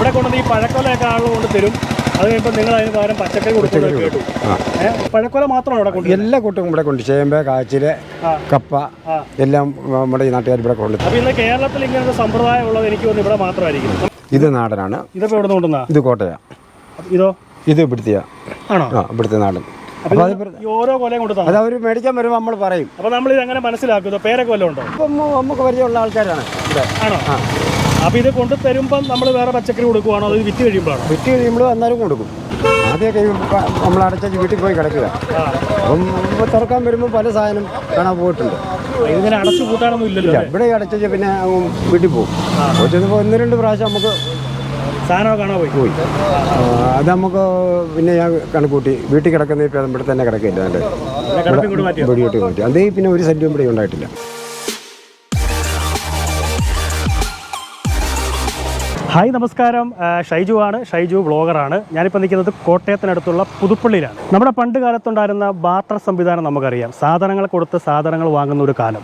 ഇവിടെ കൊണ്ടുവന്ന് ഈ പഴക്കൊലയൊക്കെ ആളുകൾ കൊണ്ട് തരും. അത് കഴിയുമ്പോൾ നിങ്ങൾ അതിന് പകരം പച്ചക്കറി കൊടുക്കുന്നത് കേട്ടു. പഴക്കൊല മാത്രമാണ് ഇവിടെ കൊണ്ട് എല്ലാ കൂട്ടും ഇവിടെ കൊണ്ട് ചേമ്പ് കാച്ചിൽ കപ്പ എല്ലാം നമ്മുടെ ഈ നാട്ടുകാർ ഇവിടെ കൊണ്ട് അപ്പോൾ ഇന്ന് കേരളത്തിൽ ഇങ്ങനത്തെ സമ്പ്രദായം ഉള്ളത് എനിക്ക് തോന്നുന്നു ഇവിടെ മാത്രമായിരിക്കും. ഇത് നാടനാണ്. ഇതൊക്കെ ഇവിടെ നിന്ന് കൊണ്ടുവന്നാ? ഇത് കോട്ടയ. ഇതോ? ഇത് ഇവിടുത്തെയാ. ആണോ? ഇവിടുത്തെ നാടൻ. ഓരോ കൊലയും അത് അവർ മേടിക്കാൻ വരുമ്പോൾ നമ്മൾ പറയും. അപ്പോൾ നമ്മൾ ഇത് അങ്ങനെ മനസ്സിലാക്കും പേരൊക്കെ വല്ലതും ഉണ്ടോ? ഇപ്പം നമുക്ക് പരിചയമുള്ള ആൾക്കാരാണ് ഇവിടെ. ആണോ? അപ്പോൾ ഇത് കൊണ്ട് തരുമ്പം നമ്മൾ വേറെ പച്ചക്കറി കൊടുക്കുവാണോ? അത് വിറ്റ് കഴിയുമ്പോഴാണോ? വിറ്റ് കഴിയുമ്പോൾ അന്നേരം കൊടുക്കും. ആദ്യമൊക്കെ നമ്മൾ അടച്ച വീട്ടിൽ പോയി കിടക്കുക. അപ്പം തുറക്കാൻ വരുമ്പോൾ പല സാധനം കാണാൻ പോയിട്ടുണ്ട്. ഇതിനെ അടച്ചു കൂട്ടാനൊന്നും ഇല്ലല്ലോ ഇവിടെ അടച്ചു പിന്നെ വീട്ടിൽ പോകും. ഒന്ന് രണ്ട് പ്രാവശ്യം നമുക്ക് കാണാൻ പോയി? പോയി. അത് നമുക്ക് പിന്നെ ഞാൻ കണക്കൂട്ടി. വീട്ടിൽ കിടക്കുന്ന ഇപ്പം ഇവിടെ തന്നെ കിടക്കില്ല. വെടിയോട്ട് മാറ്റി. അതേ പിന്നെ ഒരു ശല്യം ഇവിടെ ഉണ്ടായിട്ടില്ല. ഹായ് നമസ്കാരം. ഷൈജു ആണ്. ഷൈജു വ്ളോഗറാണ് ഞാനിപ്പോൾ നിൽക്കുന്നത് കോട്ടയത്തിനടുത്തുള്ള പുതുപ്പള്ളിയിലാണ്. നമ്മുടെ പണ്ട് കാലത്തുണ്ടായിരുന്ന ബാർട്ടർ സംവിധാനം നമുക്കറിയാം. സാധനങ്ങൾ കൊടുത്ത് സാധനങ്ങൾ വാങ്ങുന്ന ഒരു കാലം.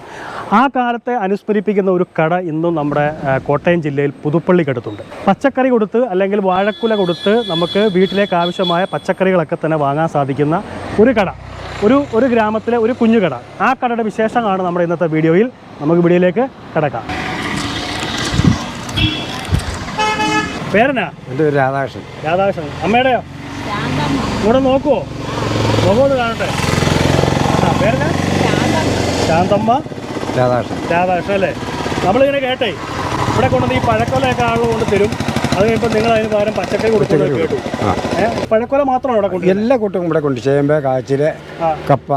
ആ കാലത്തെ അനുസ്മരിപ്പിക്കുന്ന ഒരു കട ഇന്നും നമ്മുടെ കോട്ടയം ജില്ലയിൽ പുതുപ്പള്ളിക്കടുത്തുണ്ട്. പച്ചക്കറി കൊടുത്ത് അല്ലെങ്കിൽ വാഴക്കുല കൊടുത്ത് നമുക്ക് വീട്ടിലേക്ക് ആവശ്യമായ പച്ചക്കറികളൊക്കെ തന്നെ വാങ്ങാൻ സാധിക്കുന്ന ഒരു കട. ഒരു ഒരു ഗ്രാമത്തിലെ ഒരു കുഞ്ഞു കട. ആ കടയുടെ വിശേഷമാണ് നമ്മുടെ ഇന്നത്തെ വീഡിയോയിൽ. നമുക്ക് വീഡിയോയിലേക്ക് കിടക്കാം. പേരനാ എന്റെ പേര് രാധാകൃഷ്ണൻ. രാധാകൃഷ്ണൻ. അമ്മയുടെയോ? ഇവിടെ നോക്കുവോ നോക്കുമോ കാണട്ടെ. ആ പേരെന്നാ? ശാന്തമ്മ. രാധാകൃഷ്ണൻ. രാധാകൃഷ്ണൻ അല്ലേ? നമ്മളിങ്ങനെ കേട്ടേ. ഇവിടെ കൊണ്ടുവന്ന് ഈ പഴക്കൊലയൊക്കെ ആളുകൾ കൊണ്ട് തരും. അത് കഴിയുമ്പോൾ നിങ്ങൾ അതിന് പകരം പച്ചക്കറി കൊടുക്കുന്നത് കേട്ടു. പഴക്കൊല മാത്രമാണ് ഇവിടെ കൊണ്ട് എല്ലാ കൂട്ടും ഇവിടെ കൊണ്ട് ചേമ്പ് കാച്ചിൽ കപ്പ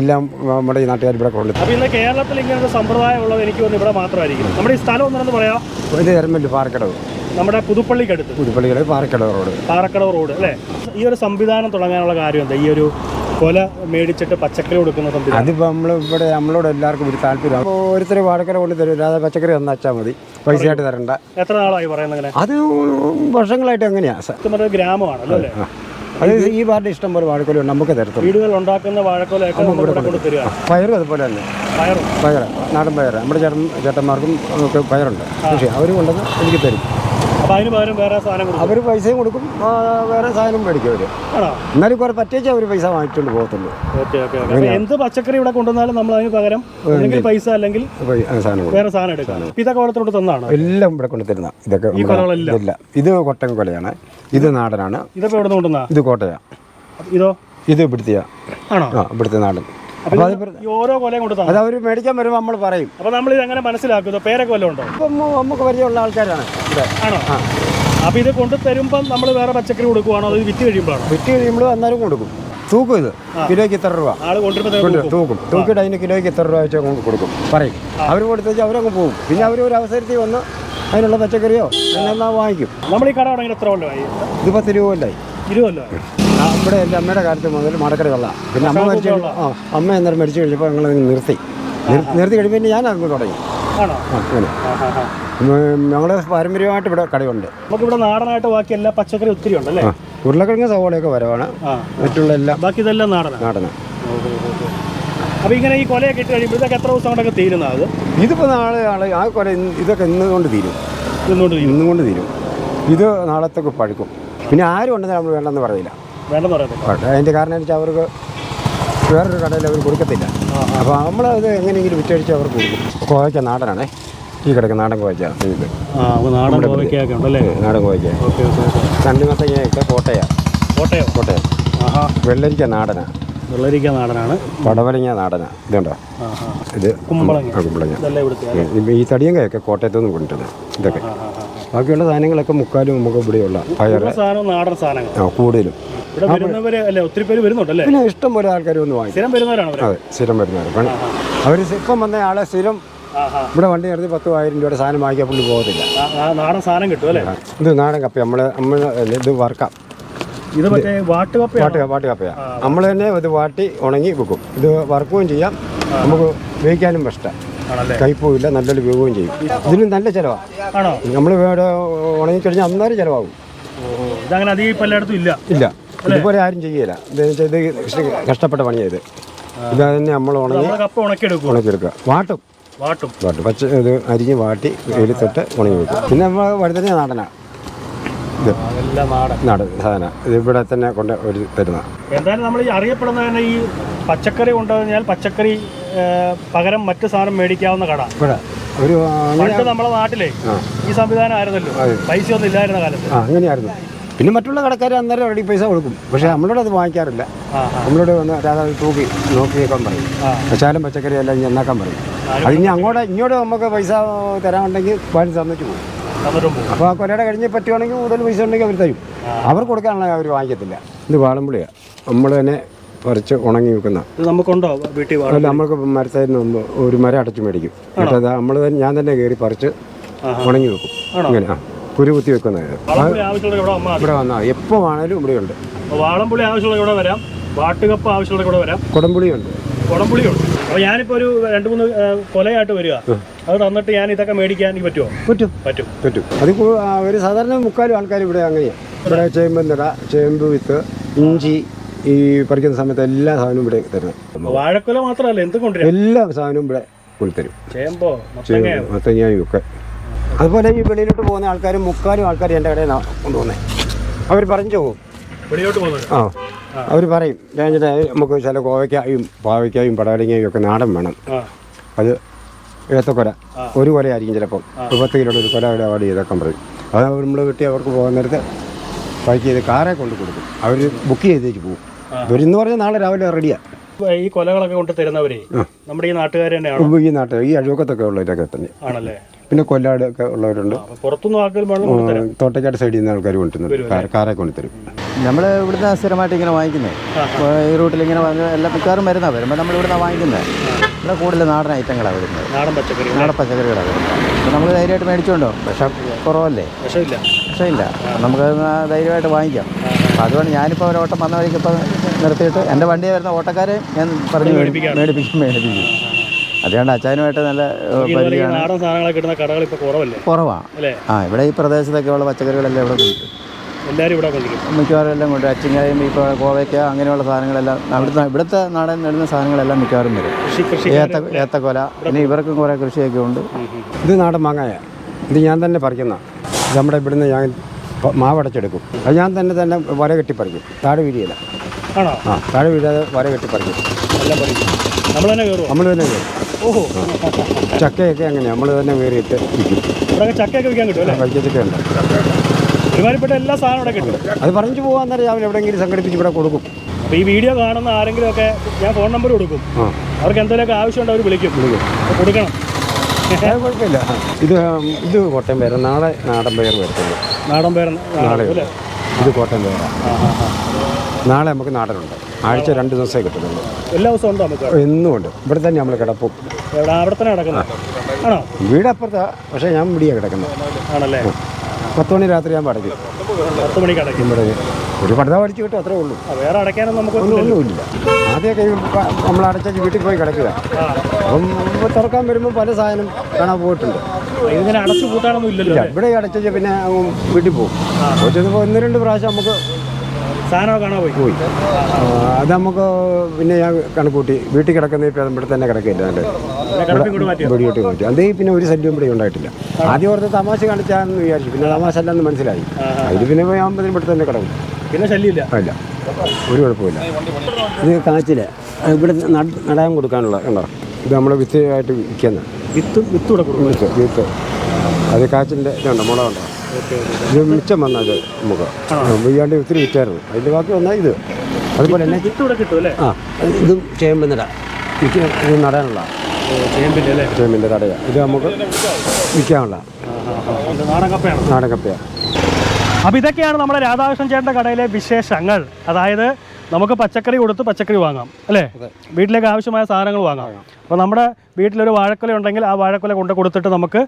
എല്ലാം നമ്മുടെ ഈ നാട്ടുകാർ ഇവിടെ കൊണ്ട് അപ്പോൾ ഇന്ന് കേരളത്തിൽ ഇങ്ങനത്തെ സമ്പ്രദായം ഉള്ളത് എനിക്ക് തോന്നുന്നു ഇവിടെ മാത്രമായിരിക്കും. നമ്മുടെ ഈ സ്ഥലം ഒന്നെന്ന് പറയാം. ഇത് എരമൽ പാറക്കടവ്. നമ്മുടെ പുതുപ്പള്ളിക്കടുത്ത്. പുതുപ്പള്ളിയിലെ പാറക്കടവ് റോഡ്. പാറക്കടവ് റോഡ് അല്ലേ? ഈ ഒരു സംവിധാനം തുടങ്ങാനുള്ള കാര്യം എന്താ? ഈ ഒരു കൊല മേടിച്ചിട്ട് പച്ചക്കറി കൊടുക്കുന്ന സംവിധാനം. അതിപ്പോൾ നമ്മൾ ഇവിടെ നമ്മളോട് എല്ലാവർക്കും ഒരു താല്പര്യം. ഓരോരുത്തർ വാടക്കര കൊണ്ട് തരും. അല്ലാതെ പച്ചക്കറി തന്നാച്ചാൽ മതി. പൈസയായിട്ട് തരണ്ട. എത്ര നാളായി പറയുന്നത് അത് വർഷങ്ങളായിട്ട് അങ്ങനെയാണ് ഗ്രാമമാണല്ലോ അല്ലേ. അത് ഈ വാർഡ് ഇഷ്ടം പോലെ വാഴക്കോല നമുക്ക് തരത്തും വീടുകൾ ഉണ്ടാക്കുന്ന വാഴക്കോലൊക്കെ പയറും അതുപോലെ തന്നെ. പയറും. പയർ നാടൻ പയർ നമ്മുടെ ചേട്ടൻ ചേട്ടന്മാർക്കും പയറുണ്ട്. പക്ഷേ അവരും കൊണ്ടുവന്ന് എനിക്ക് തരും. അപ്പോൾ അതിന് പകരം വേറെ സാധനം കൊടുക്കും? അവർ പൈസയും കൊടുക്കും. ആ, വേറെ സാധനം മേടിക്കും അവർ ആണോ? എന്നാലും കുറെ പറ്റിയേച്ച് അവർ പൈസ വാങ്ങിച്ചുകൊണ്ട് പോകത്തുള്ളൂ. Okay okay okay. എന്ത് പച്ചക്കറി ഇവിടെ കൊണ്ടുവന്നാലും നമ്മൾ അതിന് പകരം അല്ലെങ്കിൽ പൈസ അല്ലെങ്കിൽ അപ്പോൾ ഈ സാധനം കൊടുക്കും. വേറെ സാധനം എടുക്കാം. ഇപ്പം ഇതൊക്കെ ഓരോരുത്തരോട് തന്നാണോ? എല്ലാം ഇവിടെ കൊണ്ടുതരുന്ന ഇതൊക്കെ ഈ നമ്മുടെ- കൊലകളെല്ലാം? ഇല്ല ഇത് കൊട്ടൻ കൊലയാണ്. ഇത് നാടനാണ്. ഇതൊക്കെ എവിടെ നിന്ന് കൊണ്ടുവന്നാ? ഇത് കോട്ടയ. ഇതോ? ഇത് ഇവിടുത്തെയാ. ആണോ? ആ ഇവിടുത്തെ നാടൻ. അപ്പോൾ അത് ഈ ഓരോ കൊലയും കൊടുത്താ അത് അവർ മേടിക്കാൻ വരുമ്പോൾ നമ്മൾ പറയും. അപ്പോൾ നമ്മൾ ഇത് അങ്ങനെ മനസ്സിലാക്കും? ഇത് പേരൊക്കെ വല്ലതും ഉണ്ടോ? ഇപ്പം നമുക്ക് പരിചയമുള്ള ആൾക്കാരാണ്. ഇവിടെ ആണോ? ആ. അപ്പോൾ ഇത് കൊണ്ട് തരുമ്പം നമ്മൾ വേറെ പച്ചക്കറി കൊടുക്കുവാണോ? അത് വിറ്റ് കഴിയുമ്പോഴാണോ? വിറ്റ് കഴിയുമ്പോൾ അന്നേരം കൊടുക്കും. തൂക്കും ഇത്. കിലോയ്ക്ക് ഇത്ര രൂപ. ആൾ കൊണ്ടുവരുമ്പോൾ കൊണ്ട് തൂക്കും. തൂക്കിയിട്ട് അതിന് കിലോയ്ക്ക് ഇത്ര രൂപ വെച്ച് അങ്ങ് കൊടുക്കും. പറയും. അവർ കൊടുത്തേച്ച് അവരങ്ങ് പോകും. പിന്നെ അവർ ഒരു അവസരത്തിൽ വന്ന് അതിനുള്ള പച്ചക്കറിയോ എന്നെന്നാ വാങ്ങിക്കും. നമ്മൾ ഈ കട തുടങ്ങി എത്ര കൊല്ലമായി? ഇത് പത്ത് രൂപ അല്ലായി ഇരുപല്ലോ ആ, ഇവിടെ എന്റെ അമ്മയുടെ കാലത്ത് മുതൽ മടക്കട വെള്ള. പിന്നെ അമ്മ മരിച്ചു ആ അമ്മ അന്നേരം മരിച്ചു കഴിഞ്ഞപ്പോൾ ഞങ്ങൾ നിർത്തി. നിർത്തി കഴിയുമ്പോൾ പിന്നെ ഞാൻ അങ്ങ് തുടങ്ങി. ഞങ്ങളുടെ അങ്ങനെ. പാരമ്പര്യമായിട്ട് ഇവിടെ കടയുണ്ട്. നമുക്കിവിടെ നാടനായിട്ട് ബാക്കി എല്ലാ പച്ചക്കറി ഒത്തിരി ഉണ്ടല്ലേ? ഉരുളക്കിഴങ്ങ് സവോളയൊക്കെ വരവാണ്. മറ്റുള്ള എല്ലാം ബാക്കി ഇതെല്ലാം നാടൻ നാടൻ അപ്പോൾ ഇങ്ങനെ ഈ കൊലയൊക്കെ ഇട്ട് കഴിയുമ്പോൾ എത്ര ദിവസം കൊണ്ടൊക്കെ തീരുന്ന അത്? ഇതിപ്പോൾ നാളെ ആൾ ആ കൊല ഇതൊക്കെ ഇന്ന് കൊണ്ട് തീരും. ഇന്നുകൊണ്ട് തീരും. ഇന്നുകൊണ്ട് തീരും. ഇത് നാളത്തേക്ക് പഴുക്കും. പിന്നെ ആരും ഉണ്ടെന്ന് നമ്മൾ വേണ്ടെന്ന് പറയില്ല വേണ്ടെന്ന് പറയുന്നത് അതിന്റെ കാരണം വെച്ചാൽ അവർക്ക് വേറൊരു കടയിൽ അവർ കൊടുക്കത്തില്ല. അപ്പോൾ അത് എങ്ങനെയെങ്കിലും വിറ്റഴിച്ച് അവർക്ക് കൊടുക്കും. കോവയ്ക്ക നാടനാണേ. ഈ കിടക്കുന്ന നാടൻ കോവയ്ക്ക. ഇത് നാടൻ കോവയ്ക്കൊക്കെ ഉണ്ടല്ലേ? നാടൻ കോവയ്ക്ക. രണ്ട് മത്തങ്ങയൊക്കെ തണ്ണിമത്തങ്ങയൊക്കെ കോട്ടയാ. കോട്ടയോ? വെള്ളരിക്ക നാടനാ. വെള്ളരിക്ക നാടനാണ്. പടവലങ്ങ നാടനാ. ഇതുണ്ടോ? ഇത് കുമ്പളങ്ങ. ഈ തടിയങ്കയൊക്കെ കോട്ടയത്തു നിന്ന് കൊണ്ടിട്ടുണ്ട് ഇതൊക്കെ. ബാക്കിയുള്ള സാധനങ്ങളൊക്കെ മുക്കാലും നമുക്ക് ഇവിടെയുള്ള പയർ സാധനം നാടൻ സാധനങ്ങൾ ആ കൂടുതലും. ഇവിടെ വരുന്നവര് അല്ലേ ഒത്തിരി പേര് വരുന്നുണ്ടല്ലേ? പിന്നെ ഇഷ്ടം പോലെ ആൾക്കാർ വന്ന് വാങ്ങിക്കും. സ്ഥിരം വരുന്നവരാണ് അവർ? അതെ സ്ഥിരം വരുന്നവർ അവർ ഇപ്പം വന്ന ആളെ സ്ഥിരം ഇവിടെ വണ്ടി നിർത്തി പത്ത് ആയിരം രൂപയുടെ സാധനം വാങ്ങിക്കാൻ പുള്ളി പോകത്തില്ല. നാടൻ സാധനം കിട്ടും അല്ലേ? ഇത് നാടൻ കപ്പ നമ്മൾ നമ്മൾ ഇത് വറക്കാം ഇത് മറ്റേ വാട്ട് വാട്ട് കപ്പയാണ് നമ്മൾ തന്നെ ഇത് വാട്ടി ഉണങ്ങി വെക്കും. ഇത് വർക്കുകയും ചെയ്യാം. നമുക്ക് ഉപയോഗിക്കാനും ഇഷ്ടം. കയ്പുമില്ല നല്ലൊരു ഉപയോഗവും ചെയ്യും. ഇതിന് നല്ല ചിലവാണ് നമ്മൾ ഇവിടെ ഉണങ്ങിക്കഴിഞ്ഞാൽ അന്നേരം ചിലവാകും. ഇതങ്ങനെ അധികം ഇല്ല? ഇല്ല. ഇതുപോലെ ആരും ചെയ്യില്ല ഇത് കഷ്ടപ്പെട്ട പണിയാണ് ഇത്. ഇത് തന്നെ നമ്മൾ ഉണങ്ങി ഉണക്കിയെടുക്കുക. വാട്ടും. വാട്ടും. വാട്ടും. പച്ച ഇത് അരിഞ്ഞ് വാട്ടി വെയിലത്തിട്ട് ഉണങ്ങി വെക്കും. പിന്നെ നമ്മൾ വഴുതന നാടനാണ് ഇത് നാടൻ. സാധനം. ഇത് ഇവിടെ തന്നെ കൊണ്ട് ഒരു തരുന്ന. എന്തായാലും നമ്മൾ ഈ അറിയപ്പെടുന്ന തന്നെ ഈ പച്ചക്കറി കൊണ്ടുകഴിഞ്ഞാൽ പച്ചക്കറി പകരം മറ്റു സാധനം മേടിക്കാവുന്ന കട. ഇവിടെ. ഒരു നമ്മളെ പണ്ട് നമ്മുടെ നാട്ടിലെ ഈ സംവിധാനം ആയിരുന്നല്ലോ. പൈസ ഒന്നും ഇല്ലായിരുന്ന കാലത്ത്. അങ്ങനെയായിരുന്നു. പിന്നെ മറ്റുള്ള കടക്കാർ അന്നേരം റെഡി പൈസ കൊടുക്കും. പക്ഷേ നമ്മളോട് അത് വാങ്ങിക്കാറില്ല. നമ്മളോട് വന്ന് രാധാ തൂക്കി നോക്കിയേക്കാൻ പറയും. പശാലും പച്ചക്കറി എല്ലാം ഇനി എന്നാക്കാൻ പറയും. അത് ഇനി അങ്ങോട്ട് ഇങ്ങോട്ട് നമുക്ക് പൈസ തരാനുണ്ടെങ്കിൽ വാങ്ങി തന്നിട്ട് പോകും. അപ്പോൾ ആ കൊല്ലയുടെ കഴിഞ്ഞ് പറ്റുവാണെങ്കിൽ കൂടുതൽ പൈസ ഉണ്ടെങ്കിൽ അവർ തരും. അവർ കൊടുക്കാനുള്ള അവർ വാങ്ങിക്കത്തില്ല. ഇത് വാളമ്പുളിയാണ് നമ്മൾ തന്നെ പറിച്ച് ഉണങ്ങി വെക്കുന്ന. നമുക്കുണ്ടോ വീട്ടിൽ അല്ല നമ്മൾക്ക് മരത്തിൽ നിന്ന് ഒരു മരം അടച്ചു മേടിക്കും. എന്നിട്ട് അത് നമ്മൾ ഞാൻ തന്നെ കയറി പറിച്ച് ഉണങ്ങി വെക്കും. അങ്ങനെയാണ് ആ. കുരു കുത്തി വെക്കുന്നത് ഇവിടെ വന്നാൽ എപ്പോൾ വേണേലും ഇവിടെ ഉണ്ട് വാളംപുളി ആവശ്യമുള്ള ഇവിടെ വരാം. വാട്ടുകപ്പ് ആവശ്യമുള്ള ഇവിടെ വരാം. കുടംപുളിയുണ്ട് കുടംപുളിയുണ്ട് അപ്പോൾ ഞാനിപ്പോൾ ഒരു രണ്ട് മൂന്ന് കൊലയായിട്ട് വരിക. അത് തന്നിട്ട് ഞാൻ ഇതൊക്കെ മേടിക്കാൻ പറ്റുമോ? പറ്റും. പറ്റും. പറ്റും. അത് ഒരു സാധാരണ മുക്കാലും ആൾക്കാർ ഇവിടെ അങ്ങനെയാണ് ഇവിടെ ചേമ്പ് നിട ചേമ്പ് വിത്ത് ഇഞ്ചി ഈ പറിക്കുന്ന സമയത്ത് എല്ലാ സാധനവും ഇവിടെ തരുന്നത്. വാഴക്കൊല മാത്രമല്ല എന്ത് കൊണ്ടുവരും. എല്ലാ സാധനവും ഇവിടെ കൊണ്ടുതരും ചേമ്പോ മത്തങ്ങായും ഒക്കെ. അതുപോലെ ഈ വെളിയിലോട്ട് പോകുന്ന ആൾക്കാരും മുക്കാലും ആൾക്കാർ എന്റെ കടയിൽ നിന്നാണ് കൊണ്ടുപോകുന്നത് അവർ പറഞ്ഞു പോകും. പോകുന്നത്? ആ. അവർ പറയും കഴിഞ്ഞിട്ട് നമുക്ക് ചില കോവയ്ക്കായും പാവയ്ക്കായും പടവലങ്ങയും ഒക്കെ നാടൻ വേണം. അത് ഏത്തക്കൊല. ഒരു കൊലയായിരിക്കും ആയിരിക്കും ചിലപ്പോൾ പത്ത് കിലോ ഒരു കൊല അവിടെ അവിടെ ചെയ്തേക്കാൻ പറയും. അത് നമ്മൾ കിട്ടി അവർക്ക് പോകാൻ നേരത്തെ പാക്ക് ചെയ്ത് കാറെ കൊണ്ട് കൊടുക്കും. അവർ ബുക്ക് ചെയ്തേച്ച് പോകും. ഇവരെന്ന് പറഞ്ഞാൽ നാളെ രാവിലെ റെഡിയാണ് ഈ കൊലകളൊക്കെ കൊണ്ട് തരുന്നവരെ നമ്മുടെ ഈ നാട്ടുകാർ തന്നെയാണ്? ഈ നാട്ടുകാർ ഈ അഴുക്കത്തൊക്കെ ഉള്ളവരൊക്കെ തന്നെ. ആണല്ലേ? പിന്നെ കൊല്ലാട് ഒക്കെ ഉള്ളവരുണ്ട്. തോട്ടക്കാട് സൈഡിൽ നിന്ന് ആൾക്കാർ കൊണ്ടുവരും കാറെ കൊണ്ടുതരും. നമ്മൾ ഇവിടുന്ന് സ്ഥിരമായിട്ട് ഇങ്ങനെ വാങ്ങിക്കുന്നത് ഈ റൂട്ടിൽ ഇങ്ങനെ വന്ന് എല്ലാ മിക്കവാറും വരുന്ന വരുമ്പോൾ നമ്മൾ ഇവിടുന്ന് വാങ്ങിക്കുന്നത് ഇവിടെ കൂടുതൽ നാടൻ ഐറ്റങ്ങളാണ് വരുന്നത്. നാടൻ പച്ചക്കറി നാടൻ പച്ചക്കറികളാണ് വരുന്നത്. അപ്പോൾ നമുക്ക് ധൈര്യമായിട്ട് മേടിച്ചുകൊണ്ടോ വിഷം കുറവല്ലേ? വിഷമില്ല. വിഷമില്ല. നമുക്ക് ധൈര്യമായിട്ട് വാങ്ങിക്കാം. അപ്പോൾ അതുകൊണ്ട് ഞാനിപ്പോൾ ഒരു ഓട്ടം വന്ന വഴിക്ക് ഇപ്പോൾ നിർത്തിയിട്ട് എന്റെ വണ്ടി വരുന്ന ഓട്ടക്കാരെ ഞാൻ പറഞ്ഞു മേടിപ്പിക്കാം. മേടിപ്പിക്കും മേടിപ്പിക്കും. അതുകൊണ്ട് അച്ചാനുമായിട്ട് നല്ല നാടൻ സാധനങ്ങളൊക്കെ കിട്ടുന്ന കടകൾ ഇപ്പൊ കുറവല്ലേ? കുറവാണ് അല്ലേ? ആ ഇവിടെ ഈ പ്രദേശത്തൊക്കെ ഉള്ള പച്ചക്കറികളെല്ലാം ഇവിടെ ഇവിടെ കൊണ്ടിരിക്കും മിക്കവാറും എല്ലാം കൊണ്ട് അച്ചിങ്ങായും ഇപ്പോൾ കോവയ്ക്ക അങ്ങനെയുള്ള സാധനങ്ങളെല്ലാം അവിടുത്തെ ഇവിടുത്തെ നാടൻ നേടുന്ന സാധനങ്ങളെല്ലാം മിക്കവാറും വരും. ഏത്ത ഏത്തക്കൊല പിന്നെ ഇവർക്കും കുറേ കൃഷിയൊക്കെ ഉണ്ട്. ഇത് നാടൻ മാങ്ങായ. ഇത് ഞാൻ തന്നെ പറിക്കുന്ന. നമ്മുടെ ഇവിടുന്ന് ഞാൻ മാവടച്ചെടുക്കും അത് ഞാൻ തന്നെ തന്നെ വര കെട്ടി പറിക്കും താഴെ വീഴിയില്ല ആണോ? ആ താഴെ വീഴാതെ വര കെട്ടി പറിക്കും. എല്ലാം നമ്മൾ തന്നെ കയറും നമ്മൾ തന്നെ കയറും. ഓഹോ ചക്കയൊക്കെ അങ്ങനെ നമ്മൾ തന്നെ കയറിയിട്ട് ഇവിടെ ചക്കയൊക്കെ വിൽക്കാൻ കിട്ടും അല്ലേ? കഴിച്ചൊക്കെ ഉണ്ട് ഒരുമാതിരിപ്പെട്ട എല്ലാ സാധനവും ഇവിടെ കിട്ടും. അത് പറഞ്ഞു പോകാൻ നേരം രാവിലെ എവിടെയെങ്കിലും സംഘടിപ്പിച്ച് ഇവിടെ കൊടുക്കും. അപ്പോൾ ഈ വീഡിയോ കാണുന്ന ആരെങ്കിലും ഒക്കെ ഞാൻ ഫോൺ നമ്പർ കൊടുക്കും. അവർക്ക് എന്തെങ്കിലുമൊക്കെ ആവശ്യമുണ്ടോ അവർ വിളിക്കും. കൊടുക്കണം. കുഴപ്പമില്ല. ഇത് ഇത് കോട്ടയം പേര്. നാളെ നാടൻ പേർ വരത്തുള്ളൂ. നാടൻ പേര് നാളെ ഇത് കോട്ടയം പേരാണ് നാളെ നമുക്ക് നാടനുണ്ട് ആഴ്ച രണ്ട് ദിവസമേ കിട്ടുന്നുള്ളൂ എല്ലാ ദിവസവും ഉണ്ടോ നമുക്ക്? എന്നും ഉണ്ട്. ഇവിടെ തന്നെ നമ്മൾ കിടപ്പും. എവിടെ? അവിടെ തന്നെ കിടക്കുന്നത് ആണോ? വീട് അപ്പുറത്താ. പക്ഷേ ഞാൻ ഇവിടെയാണ് കിടക്കുന്നത് ആണല്ലേ? പത്ത് മണി രാത്രി ഞാൻ അടയ്ക്കും പത്ത് മണിക്ക് അടയ്ക്കും. ഇവിടെ ഒരു പടുത പഠിച്ചു കിട്ടും അത്രേ ഉള്ളൂ. വേറെ അടയ്ക്കാനൊന്നും നമുക്ക് ഒന്നും ഒന്നുമില്ല. ആദ്യമൊക്കെ നമ്മൾ അടച്ചു വീട്ടിൽ പോയി കിടക്കുക അപ്പം തുറക്കാൻ വരുമ്പോൾ പല സാധനം കാണാൻ പോയിട്ടുണ്ട്. ഇങ്ങനെ അടച്ചു കൂട്ടാനൊന്നും ഇല്ലല്ലോ ഇവിടെ അടച്ചു പിന്നെ വീട്ടിൽ പോകും. ഒന്ന് രണ്ട് പ്രാവശ്യം നമുക്ക് കാണാൻ പോയി. പോയി. അത് നമുക്ക് പിന്നെ ഞാൻ കണക്കൂട്ടി. വീട്ടിൽ കിടക്കുന്ന ഇപ്പം ഇവിടെ തന്നെ കിടക്കില്ല നല്ല പിന്നെ കിടപ്പി കൊണ്ട് മാറ്റിയോ? വെടിയോട്ട് മാറ്റി അതേ പിന്നെ ഒരു ശല്യം ഇവിടെ ഉണ്ടായിട്ടില്ല. ആദ്യം ഓർത്ത് തമാശ കാണിച്ചാന്ന് വിചാരിച്ചു. പിന്നെ തമാശ അല്ലെന്ന് മനസ്സിലായി. അതിൽ പിന്നെ ആകുമ്പോൾ ഇവിടെ തന്നെ കിടക്കും പിന്നെ ശല്യമില്ല? അല്ല ഒരു കുഴപ്പമില്ല ഇത് കാച്ചിൽ. ഇവിടെ നടയാൻ നടാൻ കൊടുക്കാനുള്ള കണ്ടോ? ഇത് നമ്മൾ വിത്തായിട്ട് വിൽക്കുന്ന. വിത്ത് വിത്ത് വിത്ത് വിത്ത്. അത് കാച്ചിന്റെ ഇതുണ്ട് മുള ഉണ്ടോ? ഇത് മിച്ചം വന്നത് നമുക്ക്. വയ്യാണ്ട് ഒത്തിരി വിറ്റായിരുന്നു. അതിന്റെ ബാക്കി വന്നാൽ ഇത്. അതുപോലെ തന്നെ ആ ഇതും ചേമ്പ് നട. വിൽക്ക ഇത് നടാനുള്ള. ചേമ്പിന്റെ തടയാണ് ഇത് നമുക്ക് വിൽക്കാനുള്ള. നാടകപ്പയാണ് കപ്പയാണ് നാടൻ കപ്പയാണ് അപ്പോൾ ഇതൊക്കെയാണ് നമ്മുടെ രാധാകൃഷ്ണൻ ചേട്ടന്റെ കടയിലെ വിശേഷങ്ങൾ. അതായത് നമുക്ക് പച്ചക്കറി കൊടുത്ത് പച്ചക്കറി വാങ്ങാം അല്ലേ? വീട്ടിലേക്ക് ആവശ്യമായ സാധനങ്ങൾ വാങ്ങാം. അപ്പോൾ നമ്മുടെ വീട്ടിലൊരു വാഴക്കൊല ഉണ്ടെങ്കിൽ ആ വാഴക്കൊല കൊണ്ട് കൊടുത്തിട്ട് നമുക്ക്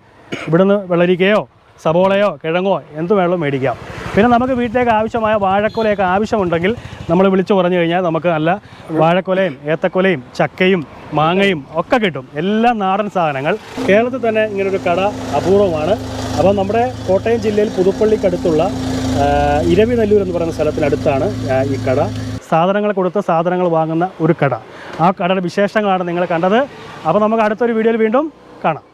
ഇവിടുന്ന് വെള്ളരിക്കയോ സബോളയോ കിഴങ്ങോ എന്ത് വേണമെങ്കിലും മേടിക്കാം. പിന്നെ നമുക്ക് വീട്ടിലേക്ക് ആവശ്യമായ വാഴക്കൊലയൊക്കെ ആവശ്യമുണ്ടെങ്കിൽ നമ്മൾ വിളിച്ചു പറഞ്ഞു കഴിഞ്ഞാൽ നമുക്ക് നല്ല വാഴക്കൊലയും ഏത്തക്കൊലയും ചക്കയും മാങ്ങയും ഒക്കെ കിട്ടും. എല്ലാ നാടൻ സാധനങ്ങൾ. കേരളത്തിൽ തന്നെ ഇങ്ങനൊരു കട അപൂർവമാണ്. അപ്പോൾ നമ്മുടെ കോട്ടയം ജില്ലയിൽ പുതുപ്പള്ളിക്കടുത്തുള്ള ഇരവി നല്ലൂർ എന്ന് പറയുന്ന സ്ഥലത്തിനടുത്താണ് ഈ കട. സാധനങ്ങൾ കൊടുത്ത് സാധനങ്ങൾ വാങ്ങുന്ന ഒരു കട. ആ കടയുടെ വിശേഷങ്ങളാണ് നിങ്ങൾ കണ്ടത്. അപ്പോൾ നമുക്ക് അടുത്തൊരു വീഡിയോയിൽ വീണ്ടും കാണാം.